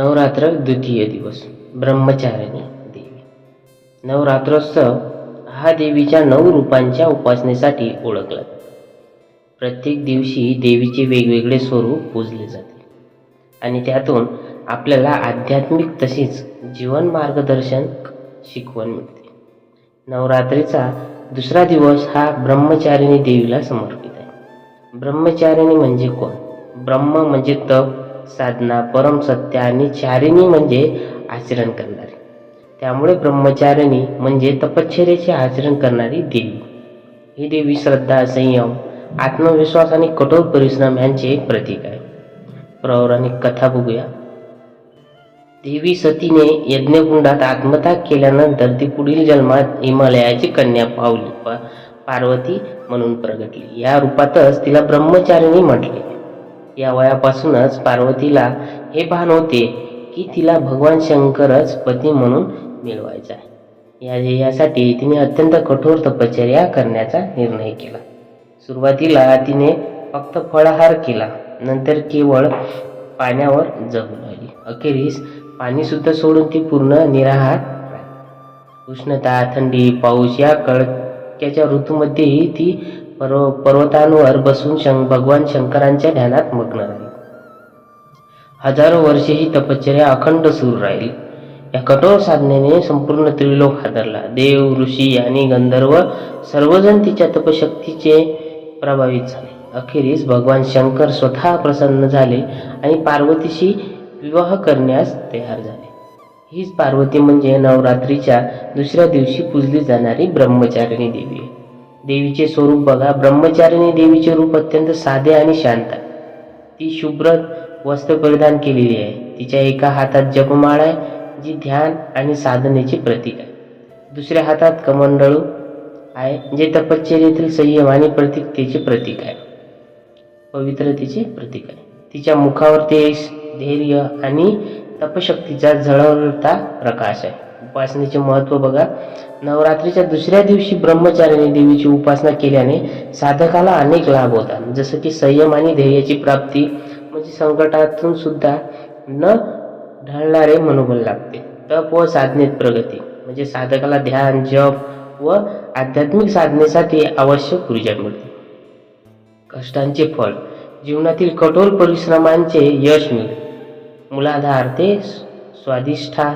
नवरात्र द्वितीय दिवस ब्रह्मचारिणी देवी. नवरात्रोत्सव हा देवीच्या नऊ रूपांच्या उपासनेसाठी ओळखला प्रत्येक दिवशी देवीचे वेगवेगळे स्वरूप पूजले जाते आणि त्यातून आपल्याला आध्यात्मिक तसेच जीवन मार्गदर्शन शिकवण मिळते. नवरात्रीचा दुसरा दिवस हा ब्रह्मचारिणी देवीला समर्पित आहे. ब्रह्मचारिणी म्हणजे कोण? ब्रह्म म्हणजे तप साधना परमसत्य आणि चारिणी म्हणजे आचरण करणारी. त्यामुळे ब्रह्मचारिणी म्हणजे तपश्चर्याचे आचरण करणारी देवी. ही देवी श्रद्धा संयम आत्मविश्वास आणि कठोर परिश्रम यांचे एक प्रतीक आहे. पौराणिक कथा बघूया. देवी सतीने यज्ञकुंडात आत्मत्याग केल्यानंतर ती पुढील जन्मात हिमालयाची कन्या पावली प- पार्वती म्हणून प्रगटली. या रूपातच तिला ब्रह्मचारिणी म्हटले. या वयापासूनच पार्वतीला हे भान होते की तिला भगवान शंकरच पती म्हणून मिळवायचा या ध्येयासाठी तिने अत्यंत कठोर तपश्चर्या करण्याचा निर्णय केला. सुरुवातीला तिने फक्त फळाहार केला नंतर केवळ पाण्यावर जगू लागली. अखेरीस पाणीसुद्धा सोडून ती पूर्ण निराहार उष्णता थंडी पाऊस या कळक्याच्या ऋतूमध्येही ती पर्व पर्वतांवर बसून शं भगवान शंकरांच्या ध्यानात मग्न राहील हजारो वर्षे ही तपश्चर्या अखंड सुरू राहील. या कठोर साधनेने संपूर्ण त्रिलोक हादरला. देव ऋषी आणि गंधर्व सर्वजण तिच्या तपशक्तीचे प्रभावित झाले. अखेरीस भगवान शंकर स्वतः प्रसन्न झाले आणि पार्वतीशी विवाह करण्यास तयार झाले. हीच पार्वती म्हणजे नवरात्रीच्या दुसऱ्या दिवशी पूजली जाणारी ब्रह्मचारिणी देवी आहे. देवीचे स्वरूप बघा. ब्रह्मचारिणी देवीचे रूप अत्यंत साधे आणि शांत. आहे ती शुभ्र वस्त्र परिधान केलेली आहे. तिच्या एका हातात जपमाळ आहे जी ध्यान आणि साधनेचे प्रतीक आहे. दुसऱ्या हातात कमंडळू आहे जे तपश्चर्येतील संयम आणि प्रतिकतेचे प्रतीक आहे. पवित्रतेचे प्रतीक आहे. तिच्या मुखावर तेज धैर्य आणि तपशक्तीचा झळवता प्रकाश आहे. उपासनेचे महत्त्व बघा. नवरात्रीच्या दुसऱ्या दिवशी ब्रह्मचार्याने देवीची उपासना केल्याने साधकाला अनेक लाभ होतात. जसं की संयम आणि ध्येयाची प्राप्ती म्हणजे संकटातून सुद्धा न ढळणारे मनोबल लागते. तप व साधनेत प्रगती म्हणजे साधकाला ध्यान जप व आध्यात्मिक साधनेसाठी आवश्यक ऊर्जा मिळते. कष्टांचे फळ जीवनातील कठोर परिश्रमांचे यश मिळते. मुलाधार ते स्वादिष्ठा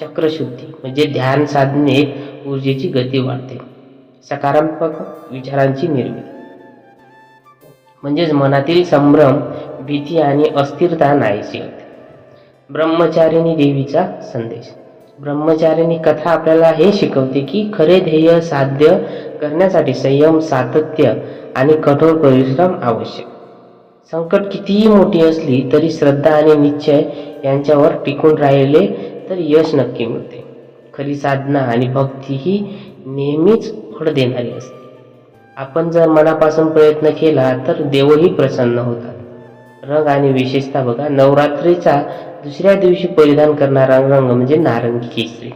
चक्रशुद्धी म्हणजे ध्यान साधने ऊर्जेची गती वाढते. सकारात्मक विचारांची निर्मिती. म्हणजेच मनातील संभ्रम भीती आणि अस्थिरता नाहीशी होते. ब्रह्मचारिणी देवीचा संदेश. ब्रह्मचारिणी कथा आपल्याला हे शिकवते की खरे ध्येय साध्य करण्यासाठी संयम सातत्य आणि कठोर परिश्रम आवश्यक. संकट कितीही मोठी असली तरी श्रद्धा आणि निश्चय यांच्यावर टिकून राहिले तर यश नक्की मिळते. खरी साधना आणि भक्ती ही नेहमीच फळ देणारी असते. आपण जर मनापासून प्रयत्न केला तर देवही प्रसन्न होतात. रंग आणि विशेषता बघा नवरात्रीचा दुसऱ्या दिवशी परिधान करणारा रंग म्हणजे नारंगी केसरी.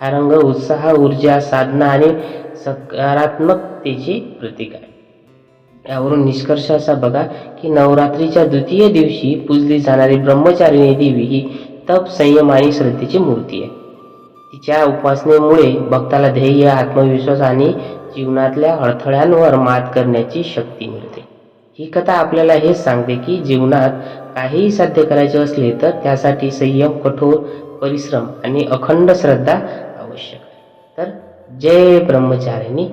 हा रंग उत्साह ऊर्जा साधना आणि सकारात्मकतेचे प्रतीक आहे. यावरून निष्कर्ष असा बघा की नवरात्रीच्या द्वितीय दिवशी पूजली जाणारी ब्रह्मचारिणी देवी ही तप संयम आणि श्रद्धेची मूर्ती आहे. तिच्या उपासनेमुळे भक्ताला ध्येय आत्मविश्वास आणि जीवनातल्या अडथळ्यांवर मात करण्याची शक्ती मिळते. ही कथा आपल्याला हेच सांगते की जीवनात काहीही साध्य करायचे असले तर त्यासाठी संयम कठोर परिश्रम आणि अखंड श्रद्धा आवश्यक आहे. तर जय ब्रह्मचारिणी.